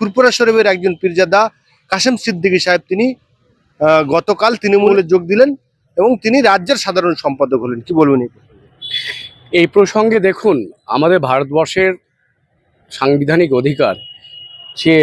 ফুরপুরা শরীফের একজন পীরজাদা কাশেম সিদ্দিকী সাহেব তিনি গতকাল তৃণমূলে যোগ দিলেন এবং তিনি রাজ্যের সাধারণ সম্পাদক হলেন কি বলবেন এই প্রসঙ্গে? দেখুন, আমাদের ভারতবর্ষের সাংবিধানিক অধিকার, সে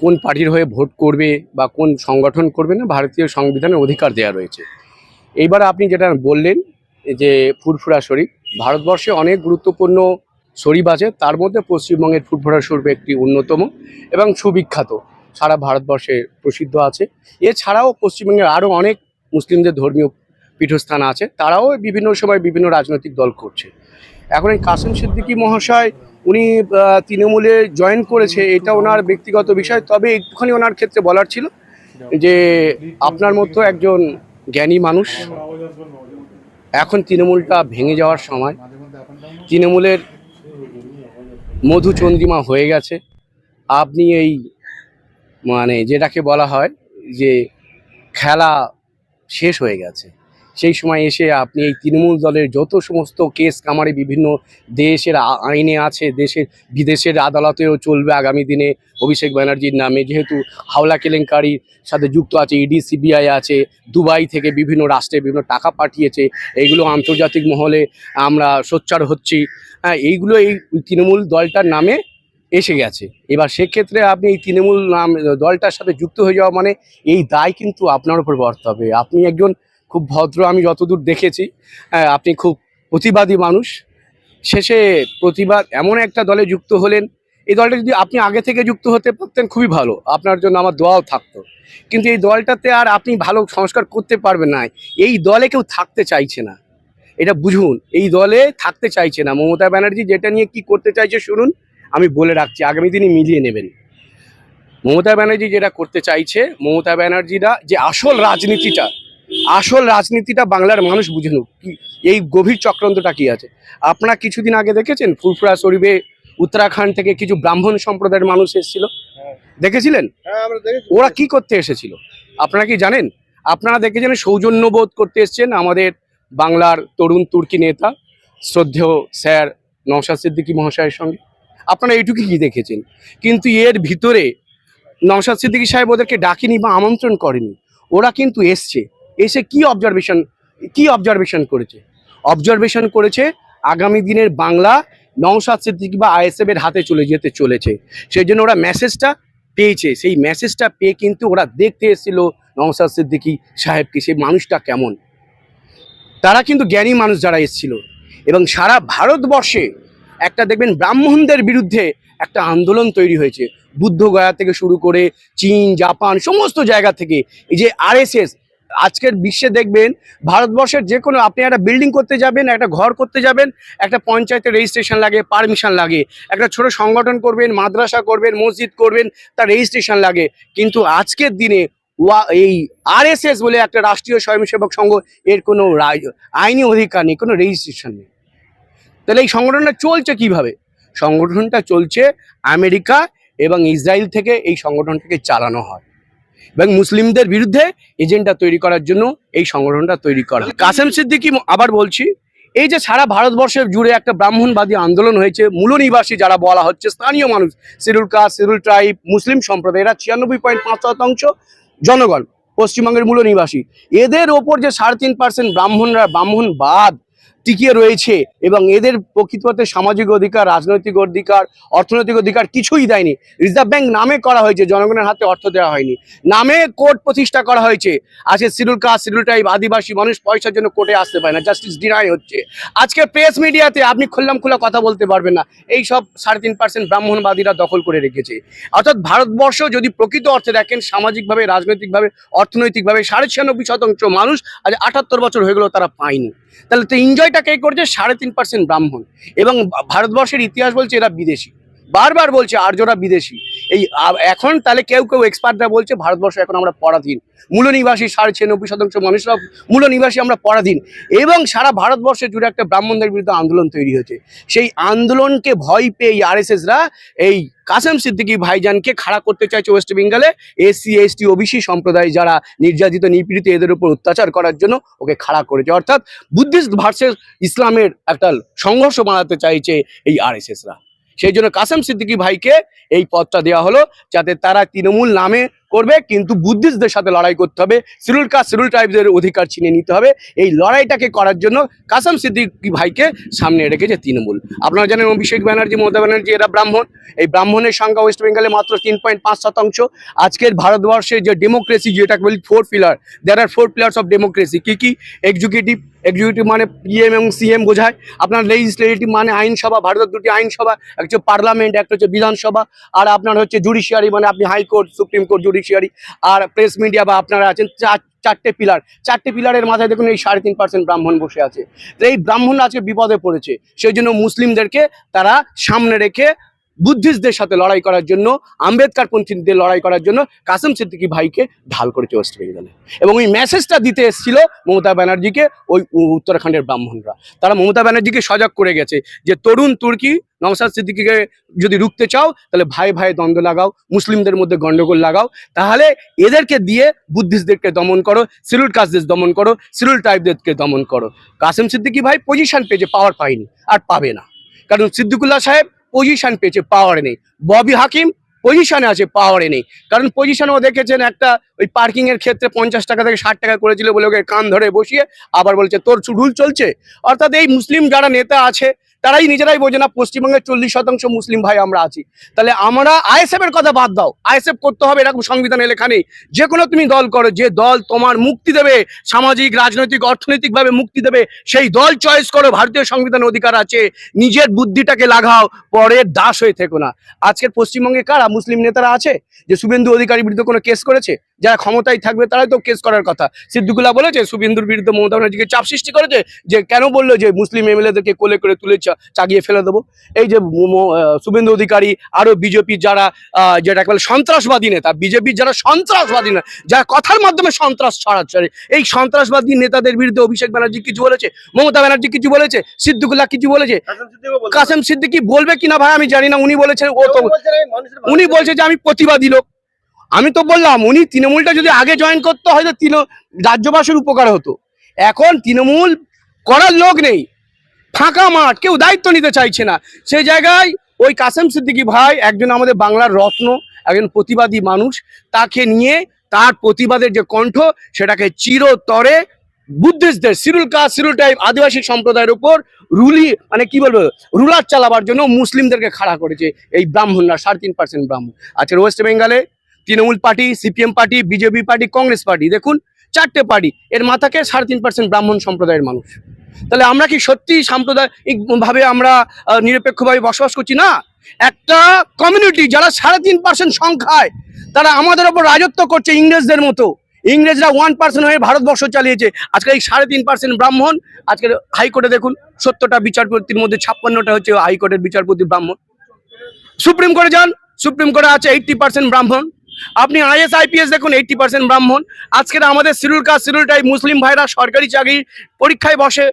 কোন পার্টির হয়ে ভোট করবে বা কোন সংগঠন করবে না, ভারতীয় সংবিধানের অধিকার দেওয়া রয়েছে এইবার আপনি যেটা বললেন যে ফুরফুরা শরীফ, ভারতবর্ষে অনেক গুরুত্বপূর্ণ শরীফ আছে। তার মধ্যে পশ্চিমবঙ্গের ফুরফুরা শরীফ একটি অন্যতম এবং সুবিখ্যাত। সারা ভারতবর্ষে প্রসিদ্ধ আছে। এছাড়াও পশ্চিমবঙ্গের আরও অনেক মুসলিমদের ধর্মীয় পীঠস্থান আছে। তারাও বিভিন্ন সময় বিভিন্ন রাজনৈতিক দল করছে। এখন এই কাসেম সিদ্দিকী মহাশয়, উনি তৃণমূলে জয়েন করেছে, এটা ওনার ব্যক্তিগত বিষয়। তবে একটুখানি ওনার ক্ষেত্রে বলার ছিল যে, আপনার মতো একজন জ্ঞানী মানুষ এখন তৃণমূলটা ভেঙে যাওয়ার সময়, তৃণমূলের মধুচন্দ্রিমা হয়ে গেছে। আপনি এই মানে যেটাকে বলা হয় যে খেলা শেষ হয়ে গেছে। সেই সময় এসে আপনি এই তৃণমূল দলের যত সমস্ত কেস কামারে বিভিন্ন দেশের আইনে আছে, দেশের বিদেশের আদালতেও চলবে আগামী দিনে অভিষেক ব্যানার্জির নামে। যেহেতু হাওলা কেলেঙ্কারির সাথে যুক্ত আছে, ইডি, সিবিআই আছে, দুবাই থেকে বিভিন্ন রাষ্ট্রে বিভিন্ন টাকা পাঠিয়েছে, এইগুলো আন্তর্জাতিক মহলে আমরা সোচ্চার হচ্ছি। হ্যাঁ এইগুলো এই তৃণমূল দলটার নামে এসে গেছে। এবার সেক্ষেত্রে আপনি এই তৃণমূল নাম দলটার সাথে যুক্ত হয়ে যাওয়া মানে এই দায় কিন্তু আপনার উপর বর্তাবে। আপনি একজন খুব ভদ্র, আমি যতদূর দেখেছি আপনি খুব প্রতিবাদী মানুষ। শেষে প্রতিবাদ এমন একটা দলে যুক্ত হলেন, এই দলটা যদি আপনি আগে থেকে যুক্ত হতে পারতেন খুবই ভালো, আপনার জন্য আমার দোয়াও থাকতো। কিন্তু এই দলটাতে আর আপনি ভালো সংস্কার করতে পারবেন না। এই দলে কেউ থাকতে চাইছে না। এটা বুঝুন, এই দলে থাকতে চাইছে না। মমতা ব্যানার্জি যেটা নিয়ে কি করতে চাইছে শুনুন, আমি বলে রাখছি, আগামী দিনে মিলিয়ে নেবেন। মমতা ব্যানার্জি যেটা করতে চাইছে, মমতা ব্যানার্জিরা যে আসল রাজনীতিটা আসল রাজনীতিটা বাংলার মানুষ বুঝে নিক এই গভীর চক্রান্তটা কি আছে? আপনারা কিছুদিন আগে দেখেছেন ফুরফুরা শরীফে উত্তরাখণ্ড থেকে কিছু ব্রাহ্মণ সম্প্রদায়ের মানুষ এসেছিল? দেখেছিলেন? ওরা কি করতে এসেছিল? আপনারা কি জানেন? আপনারা দেখেছেন সৌজন্যবোধ করতে এসেছেন আমাদের বাংলার তরুণ তুর্কি নেতা শ্রদ্ধেয় স্যার নওশাদ সিদ্দিকী মহাশয়ের সঙ্গে। আপনারা এইটুকু কি দেখেছেন? কিন্তু এর ভিতরে নওশাদ সিদ্দিকী সাহেব ওদেরকে ডাকেনি বা আমন্ত্রণ করেনি। ওরা কিন্তু এসছে। এসে কি অবজারভেশন কি অবজারভেশন করেছে? অবজারভেশন করেছে আগামী দিনের বাংলা নওশাদ সিদ্দিকী বা আইএসএফ এর হাতে চলে যেতে চলেছে। সেই জন্য ওরা মেসেজটা পেয়েছে। সেই মেসেজটা পেয়ে কিন্তু ওরা দেখতে এসেছিল নওশাদ সিদ্দিকী সাহেবকে, সেই মানুষটা কেমন। তারা কিন্তু জ্ঞানী মানুষ যারা এসেছিল। এবং সারা ভারতবর্ষে একটা দেখবেন ব্রাহ্মণদের বিরুদ্ধে একটা আন্দোলন তৈরি হয়েছে। বুদ্ধগয়া থেকে শুরু করে চীন, জাপান, সমস্ত জায়গা থেকে। এই যে আরএসএস আজকের বিশ্বে দেখবেন, ভারতবর্ষের যে কোনো আপনি একটা বিল্ডিং করতে যাবেন, একটা ঘর করতে যাবেন, একটা পঞ্চায়েতের রেজিস্ট্রেশন লাগে পারমিশন লাগে। একটা ছোট সংগঠন করবেন, মাদ্রাসা করবেন, মসজিদ করবেন, তার রেজিস্ট্রেশন লাগে। কিন্তু আজকের দিনে ওয়া, এই আরএসএস বলে একটা রাষ্ট্রীয় স্বয়ংসেবক সংঘ, এর কোনো আইনি অধিকার নেই, কোনো রেজিস্ট্রেশন নেই। তাহলে এই সংগঠনটা চলছে কীভাবে? সংগঠনটা চলছে আমেরিকা এবং ইসরায়েল থেকে এই সংগঠনটাকে চালানো হয়। এবং মুসলিমদের বিরুদ্ধে এজেন্ডা তৈরি করার জন্য এই সংগঠনটা তৈরি করা। কাসেম সিদ্দিকি আবার বলছি, এই যে সারা ভারতবর্ষের জুড়ে একটা ব্রাহ্মণবাদী আন্দোলন হয়েছে মূল নিবাসী যারা বলা হচ্ছে, স্থানীয় মানুষ শিডিউল কাস্ট শিডিউল ট্রাইব, মুসলিম সম্প্রদায়, এরা ছিয়ানব্বই পয়েন্ট পাঁচ শতাংশ জনগণ, পশ্চিমবঙ্গের মূল নিবাসী এদের ওপর যে সাড়ে তিন পার্সেন্ট ব্রাহ্মণরা, ব্রাহ্মণবাদ টিকিয়ে রয়েছে এবং এদের প্রকৃতপক্ষে সামাজিক অধিকার, রাজনৈতিক অধিকার, অর্থনৈতিক অধিকার কিছুই দেয়নি। রিজার্ভ ব্যাংক নামে করা হয়েছে, জনগণের হাতে অর্থ দেওয়া হয়নি। নামে কোর্ট প্রতিষ্ঠা করা হয়েছে। আজকে শিডিউল কাস্ট শিডিউল টাইপ আদিবাসী মানুষ পয়সার জন্য কোর্টে আসতে পারে না, জাস্টিস ডিনাই হচ্ছে। আজকে প্রেস মিডিয়াতে আপনি খুললাম খোলা কথা বলতে পারবেন না। এই সব সাড়ে তিন পার্সেন্ট ব্রাহ্মণবাদীরা দখল করে রেখেছে। অর্থাৎ ভারতবর্ষ যদি প্রকৃত অর্থে দেখেন, সামাজিকভাবে, রাজনৈতিকভাবে, অর্থনৈতিকভাবে সাড়ে ছিয়ানব্বই শতাংশ মানুষ আজ আটাত্তর বছর হয়ে গেল তারা পায়নি। তাহলে তো এনজয়টা কে করছে? সাড়ে তিন পার্সেন্ট ব্রাহ্মণ। এবং ভারতবর্ষের ইতিহাস বলছে এরা বিদেশি। বারবার বলছে আর্যরা বিদেশি। এই এখন তাহলে কেউ কেউ এক্সপার্টরা বলছে, ভারতবর্ষ এখন আমরা পরাধীন। মূল নিবাসী সাড়ে ছিয়ানব্বই শতাংশ মানুষরা মূল নিবাসী আমরা পরাধীন। এবং সারা ভারতবর্ষে জুড়ে একটা ব্রাহ্মণদের বিরুদ্ধে আন্দোলন তৈরি হয়েছে। সেই আন্দোলনকে ভয় পেয়ে এই আর আরএসএসরা এই কাসেম সিদ্দিকি ভাইজানকে খাড়া করতে চাইছে ওয়েস্ট বেঙ্গলে। এসসি এসটি ওবিসি সম্প্রদায় যারা নির্যাতিত, নিপীড়িত এদের উপর অত্যাচার করার জন্য ওকে খাড়া করেছে। অর্থাৎ বুদ্ধিস্ট ভার্সেস ইসলামের একটা সংঘর্ষ বানাতে চাইছে এই আর আরএসএসরা। সেই জন্য কাসেম সিদ্দিকী ভাইকে এই পদটা দেওয়া হলো যাতে তারা তৃণমূল নামে করবে, কিন্তু বুদ্ধিস্টদের সাথে লড়াই করতে হবে। সিরুল কাস্ট সিরুল ট্রাইবদের অধিকার ছিনিয়ে নিতে হবে। এই লড়াইটাকে করার জন্য কাসাম সিদ্দিকি ভাইকে সামনে রেখেছে তৃণমূল। আপনারা জানেন অভিষেক ব্যানার্জি, মমতা ব্যানার্জি, এরা ব্রাহ্মণ। এই ব্রাহ্মণের সংখ্যা ওয়েস্ট বেঙ্গলে মাত্র তিন পয়েন্ট পাঁচ শতাংশ। আজকের ভারতবর্ষের যে ডেমোক্রেসি যেটাকে বলি ফোর পিলার দেয়ার আর ফোর পিলার্স অফ ডেমোক্রেসি কি কি? এক্সিকিউটিভ এক্সিকিউটিভ মানে পিএম এবং সিএম বোঝায়। আপনার লেজিসলেটিভ মানে আইনসভা, ভারতের দুটি আইনসভা, একটা হচ্ছে পার্লামেন্ট একটা হচ্ছে বিধানসভা। আর আপনার হচ্ছে জুডিশিয়ারি মানে আপনি high court supreme court judiciary আর প্রেস মিডিয়া বা আপনারা আছেন চার চারটে পিলার চারটে পিলারের মাথায় দেখুন এই সাড়ে তিন পার্সেন্ট ব্রাহ্মণ বসে আছে। তো এই ব্রাহ্মণ আজকে বিপদে পড়েছে। সেই জন্য মুসলিমদেরকে তারা সামনে রেখে বুদ্ধিস্টদের সাথে লড়াই করার জন্য আম্বেদকার পন্থীদের লড়াই করার জন্য কাসেম সিদ্দিকী ভাইকে ঢাল করেছে ওয়েস্ট বেঙ্গলে। এবং ওই মেসেজটা দিতে এসেছিল মমতা ব্যানার্জিকে ওই উত্তরাখণ্ডের ব্রাহ্মণরা। তারা মমতা ব্যানার্জিকে সজাগ করে গেছে যে, তরুণ তুর্কি নওসাদ সিদ্দিকিকে যদি রুখতে চাও, তাহলে ভাই ভাই দ্বন্দ্ব লাগাও, মুসলিমদের মধ্যে গন্ডগোল লাগাও। তাহলে এদেরকে দিয়ে বুদ্ধিস্টদেরকে দমন করো, সিরুল কাজদের দমন করো, সিরুল টাইপদেরকে দমন করো। কাসেম সিদ্দিকী ভাই পজিশন পেয়েছে পাওয়ার পায়নি, আর পাবে না। কারণ সিদ্দিকুল্লাহ সাহেব পজিশন পেয়েছে পাওয়ারে নেই। ববি হাকিম পজিশনে আছে পাওয়ারে নেই। কারণ পজিশনও দেখেছেন একটা ওই পার্কিং এর ক্ষেত্রে পঞ্চাশ টাকা থেকে ষাট টাকা করেছিল বলে ওকে কান ধরে বসিয়ে আবার বলছে, তোর রুল চলছে? অর্থাৎ এই মুসলিম যারা নেতা আছে তারাই নিজেরাই বোঝে না, পশ্চিমবঙ্গের চল্লিশ শতাংশ মুসলিম ভাই আমরা আছি। তাহলে আমরা আইএসএফ এর কথা বাদ দাও। আইএসএফ করতে হবে, এরকম সংবিধানে লেখা নেই। যে কোনো তুমি দল করো, যে দল তোমার মুক্তি দেবে, সামাজিক, রাজনৈতিক অর্থনৈতিক ভাবে মুক্তি দেবে, সেই দল চয়েস করো, ভারতীয় সংবিধানে অধিকার আছে, নিজের বুদ্ধিটাকে লাগাও, পরের দাস হয়ে থেকো না। আজকের পশ্চিমবঙ্গে কারা মুসলিম নেতারা আছে? যে শুভেন্দু অধিকারীর বিরুদ্ধে কোনো কেস করেছে? যারা ক্ষমতায় থাকবে তারাই তো কেস করার কথা। সিদ্দিকুল্লাহ বলেছে, শুভেন্দুর বিরুদ্ধে মমতা ব্যানার্জিকে চাপ সৃষ্টি করেছে, যে কেন বলল যে মুসলিম এমএলএদেরকে কোলে করে তুলে চা- চাগিয়ে ফেলে দেবো। এই যে শুভেন্দু অধিকারী আরও বিজেপির যারা যেটা বলে সন্ত্রাসবাদী নেতা বিজেপির যারা সন্ত্রাসবাদী না যারা কথার মাধ্যমে সন্ত্রাস ছড়াচ্ছে এই সন্ত্রাসবাদী নেতাদের বিরুদ্ধে অভিষেক ব্যানার্জি কিছু বলেছে? মমতা ব্যানার্জি কিছু বলেছে? সিদ্দিকুল্লাহ কিছু বলেছে? কাসেম সিদ্দিকি বলবে কিনা ভাই আমি জানি না উনি বলেছেন ও তো উনি বলছে যে আমি প্রতিবাদী লোক। আমি তো বললাম উনি তৃণমূলটা যদি আগে জয়েন করতে হয়তো তৃণ রাজ্যবাসীর উপকার হতো। এখন তৃণমূল করার লোক নেই। ফাঁকা মাঠ, কেউ দায়িত্ব নিতে চাইছে না। সেই জায়গায় ওই কাসেম সিদ্দিকী ভাই একজন আমাদের বাংলার রত্ন, একজন প্রতিবাদী মানুষ, তাকে নিয়ে তার প্রতিবাদের যে কণ্ঠ, সেটাকে চিরতরে বুদ্ধিস্টদের, সিরুল কাস্ট সিরুল টাইপ আদিবাসী সম্প্রদায়ের উপর রুলি মানে কি বলব, রুলার চালাবার জন্য মুসলিমদেরকে খাড়া করেছে এই ব্রাহ্মণরা সাড়ে তিন পার্সেন্ট ব্রাহ্মণ। আজকের ওয়েস্ট বেঙ্গলে Trinamool party CPM party BJP party Congress party, দেখুন, চারটে পার্টি, এর মাথাকে সাড়ে তিন পার্সেন্ট ব্রাহ্মণ সম্প্রদায়ের মানুষ। তাহলে আমরা কি সত্যি সাম্প্রদায়িক ভাবে আমরা নিরপেক্ষভাবে বসবাস করছি? না। একটা কমিউনিটি যারা সাড়ে তিন পার্সেন্ট সংখ্যায়, তারা আমাদের ওপর রাজত্ব করছে ইংরেজদের মতো। ইংরেজরা ওয়ান পার্সেন্ট হয়ে ভারতবর্ষ চালিয়েছে। আজকে এই সাড়ে তিন পার্সেন্ট ব্রাহ্মণ আজকের হাইকোর্টে দেখুন, সত্তরটা বিচারপতির মধ্যে ছাপ্পান্নটা হচ্ছে হাইকোর্টের বিচারপতি ব্রাহ্মণ। সুপ্রিম কোর্টে যান, সুপ্রিম কোর্টে আছে এইটটি পার্সেন্ট ব্রাহ্মণ। আপনি আইএস আইপিএস দেখুন এইটটি পার্সেন্ট ব্রাহ্মণ। আজকের আমাদের সিরুল কাস্ট সিরুল টাইপ মুসলিম ভাইরা সরকারি চাকরি পরীক্ষায় বসে।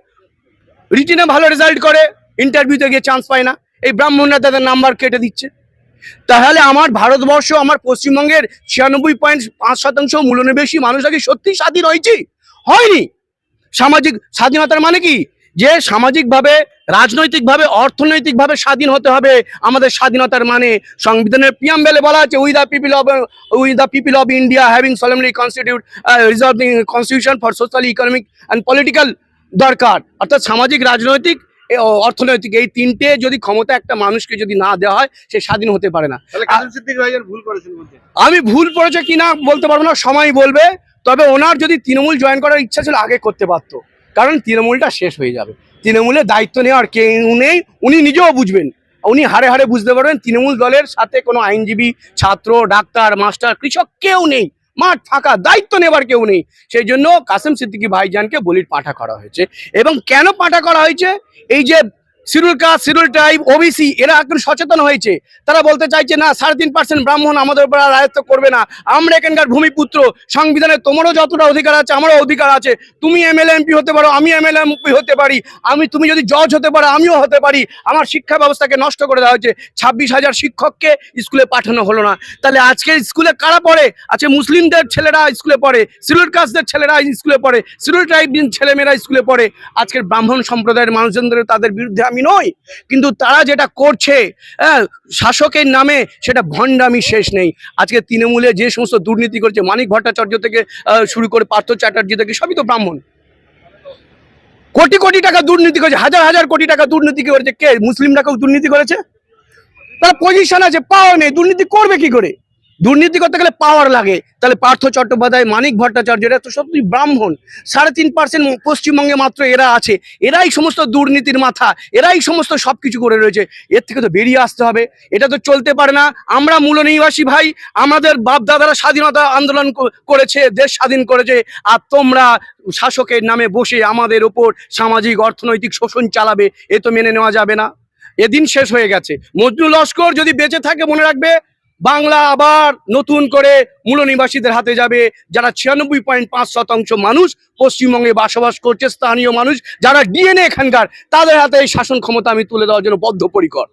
রিটিনে ভালো রেজাল্ট করে ইন্টারভিউতে গিয়ে চান্স পায় না। এই ব্রাহ্মণরা তাদের নাম্বার কেটে দিচ্ছে। তাহলে আমার ভারতবর্ষ, আমার পশ্চিমবঙ্গের ছিয়ানব্বই পয়েন্ট পাঁচ শতাংশ মূল্যনিবেশী মানুষরা কি সত্যি স্বাধীন হয়েছি? হয়নি। সামাজিক স্বাধীনতার মানে কি? যে সামাজিকভাবে রাজনৈতিকভাবে অর্থনৈতিকভাবে স্বাধীন হতে হবে আমাদের স্বাধীনতার মানে। সংবিধানের পিয়াম্বেলে বলা আছে we the people of we the people of India having solemnly constitute reserving constitution for social economic and political দরকার। অর্থাৎ সামাজিক রাজনৈতিক অর্থনৈতিক এই তিনটে যদি ক্ষমতা একটা মানুষকে যদি না দেওয়া হয় সে স্বাধীন হতে পারে না। আমি ভুল পড়েছে কিনা বলতে পারব না সময় বলবে। তবে ওনার যদি তৃণমূল জয়েন করার ইচ্ছা ছিল আগে করতে পারতো। কারণ তৃণমূলটা শেষ হয়ে যাবে। তৃণমূলের দায়িত্ব নেওয়ার কেউ নেই, উনি নিজেও বুঝবেন। উনি হারে হারে বুঝতে পারবেন, তৃণমূল দলের সাথে কোনো আইনজীবী, ছাত্র, ডাক্তার, মাস্টার, কৃষক কেউ নেই। মাঠ ফাঁকা, দায়িত্ব নেবার কেউ নেই। সেই জন্য কাসেম সিদ্দিকী ভাইজানকে বলির পাঠা করা হয়েছে। এবং কেন পাঠা করা হয়েছে? এই যে সিরুল কাস্ট সিরুল ট্রাইব ওবিসি এরা এখন সচেতন হয়েছে। তারা বলতে চাইছে, না, সাড়ে তিন পার্সেন্ট ব্রাহ্মণ আমাদের উপর আর রায়ত্ব করবে না। আমরা এখানকার ভূমিপুত্র। সংবিধানে তোমারও যতটা অধিকার আছে, আমারও অধিকার আছে। তুমি এমএলএ, এমপি হতে পারো, আমি এমএলএ, এমপি হতে পারি। আমি, তুমি যদি জজ হতে পারো, আমিও হতে পারি। আমার শিক্ষা ব্যবস্থাকে নষ্ট করে দেওয়া হয়েছে। ছাব্বিশ হাজার শিক্ষককে স্কুলে পাঠানো হলো না। তাহলে আজকে স্কুলে কারা পড়ে? আছে মুসলিমদের ছেলেরা স্কুলে পড়ে সিলুর কাস্টদের ছেলেরা স্কুলে পড়ে সিলুর ট্রাইব ছেলেমেয়েরা স্কুলে পড়ে। আজকের ব্রাহ্মণ সম্প্রদায়ের মানুষজনদের, তাদের বিরুদ্ধে আমি নই, কিন্তু তারা যেটা করছে হ্যাঁ শাসকের নামে সেটা ভণ্ডামি শেষ নেই। আজকে তৃণমূলে যে সমস্ত দুর্নীতি করেছে, মানিক ভট্টাচার্য থেকে শুরু করে পার্থ চ্যাটার্জি থেকে, সবই তো ব্রাহ্মণ। কোটি কোটি টাকা দুর্নীতি করেছে, হাজার হাজার কোটি টাকা দুর্নীতি করেছে। কে, মুসলিমরা কেউ দুর্নীতি করেছে? তার পজিশন আছে পাওয়ার নেই, দুর্নীতি করবে কি করে? দুর্নীতি করতে গেলে পাওয়ার লাগে। তাহলে পার্থ চট্টোপাধ্যায়, মানিক ভট্টাচার্য, এরা তো সত্যি ব্রাহ্মণ। সাড়ে তিন পার্সেন্ট পশ্চিমবঙ্গে মাত্র এরা আছে। এরাই সমস্ত দুর্নীতির মাথা, এরাই সমস্ত সব কিছু করে রয়েছে। এর থেকে তো বেরিয়ে আসতে হবে। এটা তো চলতে পারে না। আমরা মূল নিবাসী ভাই, আমাদের বাপ দাদারা স্বাধীনতা আন্দোলন করেছে, দেশ স্বাধীন করেছে। আর তোমরা শাসকের নামে বসে আমাদের ওপর সামাজিক, অর্থনৈতিক শোষণ চালাবে, এ তো মেনে নেওয়া যাবে না। এদিন শেষ হয়ে গেছে। মজনু লস্কর যদি বেঁচে থাকে, মনে রাখবে বাংলা আবার নতুন করে মূলনিবাসীদের হাতে যাবে, যারা ছিয়ানব্বই পয়েন্ট পাঁচ শতাংশ মানুষ পশ্চিমবঙ্গে বসবাস করছে, স্থানীয় মানুষ, যারা ডিএনএ এখানকার তাদের হাতে এই শাসন ক্ষমতা আমি তুলে দেওয়ার জন্য বদ্ধপরিকর।